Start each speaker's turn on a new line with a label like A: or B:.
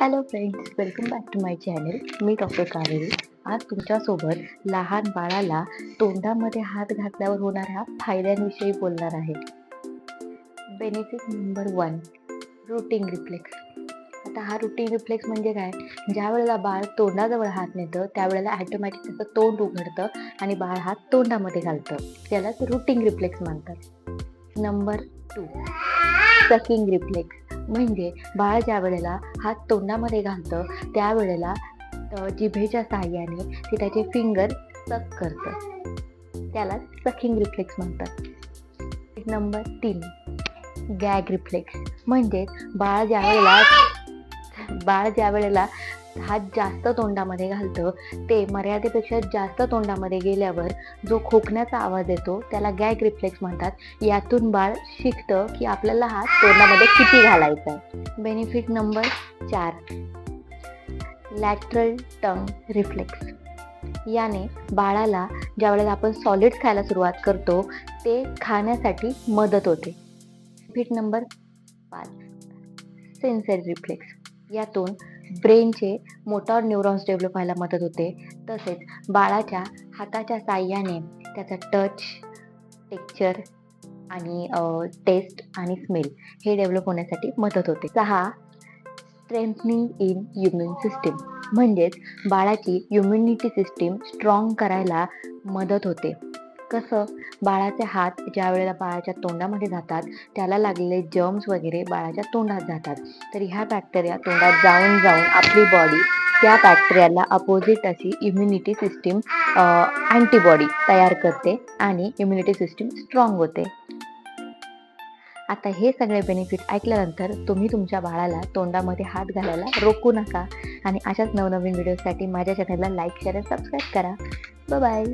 A: Hello friends welcome back to my channel me doctor Kaveri आज तुमच्यासोबत लहान बाळाला तोंडामध्ये हात घातल्यावर होणाऱ्या फायद्यांविषयी बोलणार आहे. Benefit number one routine reflex आता हा रुटीन रिफ्लेक्स म्हणजे काय? ज्या वेळेला बाळ तोंडाजवळ हात नेतं त्यावेळेला ॲटोमॅटिक त्याचं तोंड उघडतं आणि बाळ हात तोंडामध्ये घालतं. त्यालाच रुटीन रिफ्लेक्स म्हणतात नंबर टू सकिंग रिफ्लेक्स म्हणजे बाळ ज्या वेळेला हात तोंडामध्ये घालतं त्यावेळेला जिभेच्या साहाय्याने ते त्याचे फिंगर सक करतं. त्याला सकिंग रिफ्लेक्स म्हणतात. नंबर तीन गॅग रिफ्लेक्स म्हणजे बाळ ज्या वेळेला बाळ ज्या वेळेला हात जास्त तोंडामध्ये घालतं. ते मर्यादेपेक्षा जास्त तोंडामध्ये गेल्यावर जो खोकण्याचा आवाज येतो त्याला गॅग रिफ्लेक्स म्हणतात. यातून बाळ शिकतं की आपल्याला हात तोंडामध्ये किती घालायचा आहे बेनिफिट नंबर चार. लॅटरल टंग रिफ्लेक्स याने बाळाला ज्या वेळेला आपण सॉलिड्स खायला सुरुवात करतो ते खाण्यासाठी मदत होते. फिट नंबर पाच. सेन्सरी रिफ्लेक्स यातून ब्रेनचे मोटॉर न्यूरॉन्स डेव्हलप व्हायला मदत होते. तसेच बाळाच्या हाताच्या साह्याने त्याचा टच टेक्चर आणि टेस्ट आणि स्मेल हे डेव्हलप होण्यासाठी मदत होते. सहा स्ट्रेंथनिंग इन इम्युन सिस्टीम. म्हणजेच बाळाची इम्युनिटी सिस्टीम स्ट्रॉंग करायला मदत होते. कसं बाळाचे हात ज्या वेळेला बाळाच्या तोंडामध्ये जातात त्याला लागलेले जर्म्स वगैरे बाळाच्या तोंडात जातात. तर ह्या बॅक्टेरिया तोंडात जाऊन जाऊन आपली बॉडी त्या बॅक्टेरियाला अपोजिट अशी इम्युनिटी सिस्टीम अँटीबॉडी तयार करते आणि इम्युनिटी सिस्टीम स्ट्रॉंग होते. आता हे सगळे बेनिफिट ऐकल्यानंतर तुम्ही तुमच्या बाळाला तोंडामध्ये हात घालायला रोखू नका आणि अशाच नवनवीन व्हिडिओसाठी माझ्या चॅनलला लाईक शेअर आणि सबस्क्राईब करा. बाय